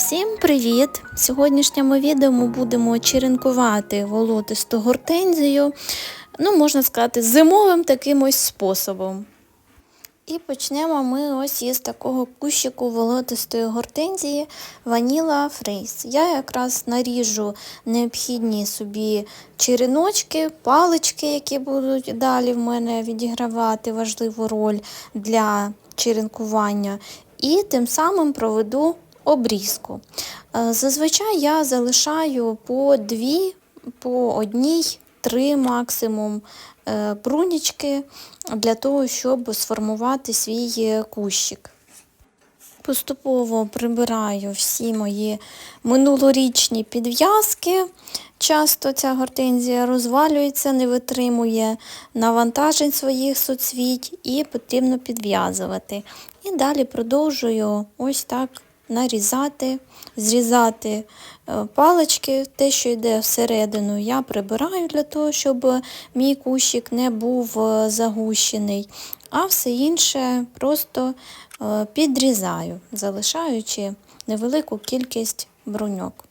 Всім привіт! В сьогоднішньому відео ми будемо черенкувати волотисту гортензію, ну, можна сказати, зимовим таким ось способом. І почнемо ми ось із такого кущику волотистої гортензії Ваніла Фрейс. Я якраз наріжу необхідні собі череночки, палички, які будуть далі в мене відігравати важливу роль для черенкування, і тим самим проведу обрізку. Е, Зазвичай я залишаю по дві, по одній, три максимум е, брунічки для того, щоб сформувати свій е, кущик. Поступово прибираю всі мої минулорічні підв'язки. Часто ця гортензія розвалюється, не витримує навантажень своїх соцвіть і потрібно підв'язувати. І далі продовжую ось так нарізати, зрізати е, палички, те, що йде всередину, я прибираю для того, щоб мій кущик не був е, загущений, а все інше просто е, підрізаю, залишаючи невелику кількість бруньок.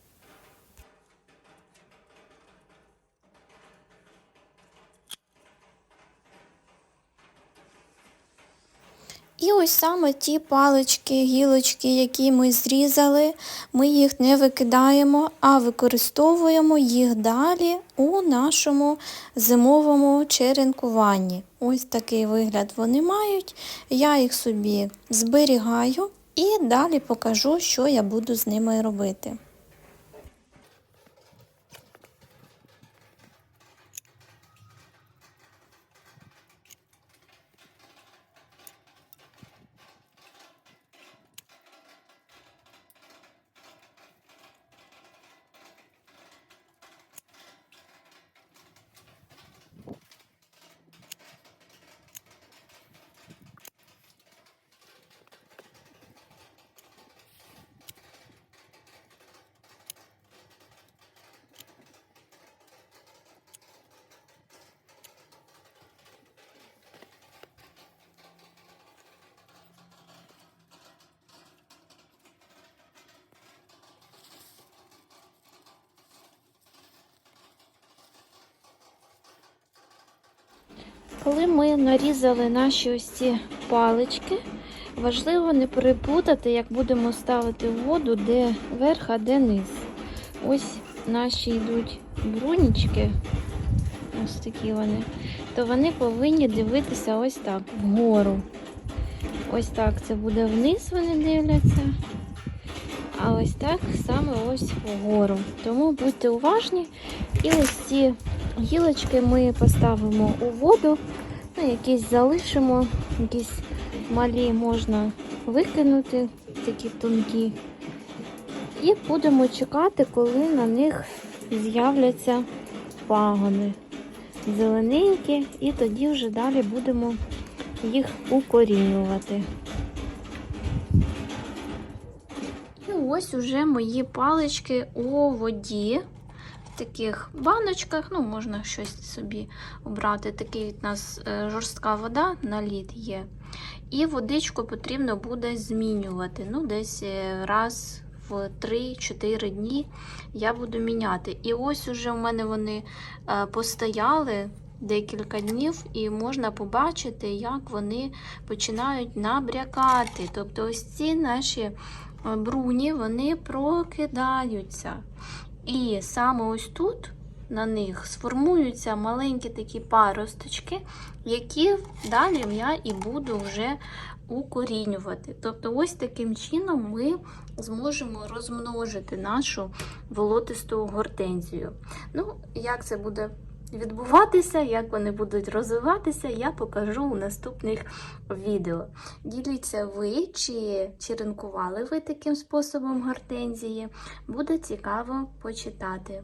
І ось саме ті палички, гілочки, які ми зрізали, ми їх не викидаємо, а використовуємо їх далі у нашому зимовому черенкуванні. Ось такий вигляд вони мають. Я їх собі зберігаю і далі покажу, що я буду з ними робити. Коли ми нарізали наші ось ці палички, важливо не переплутати, як будемо ставити воду, де верх, а де низ. Ось наші йдуть брунічки, ось такі вони, то вони повинні дивитися ось так, вгору. Ось так це буде вниз, вони дивляться. А ось так саме ось вгору. Тому будьте уважні. І ось ці гілочки ми поставимо у воду, ну, якісь залишимо, якісь малі можна викинути, такі тонкі. І будемо чекати, коли на них з'являться пагони зелененькі, і тоді вже далі будемо їх укорінювати. І ось уже мої палички у воді. Таких баночках, ну, можна щось собі обрати. Такий у нас е, жорстка вода на лід є. І водичку потрібно буде змінювати. Ну, десь е, раз в 3-4 дні я буду міняти. І ось уже в мене вони е, постояли декілька днів, і можна побачити, як вони починають набрякати. Тобто, ось ці наші бруні вони прокидаються. І саме ось тут на них сформуються маленькі такі паросточки, які далі я і буду вже укорінювати. Тобто, ось таким чином ми зможемо розмножити нашу волотисту гортензію. Ну, як це буде відбуватися, як вони будуть розвиватися, я покажу у наступних відео. Діліться ви, чи черенкували ви таким способом гортензії. Буде цікаво почитати.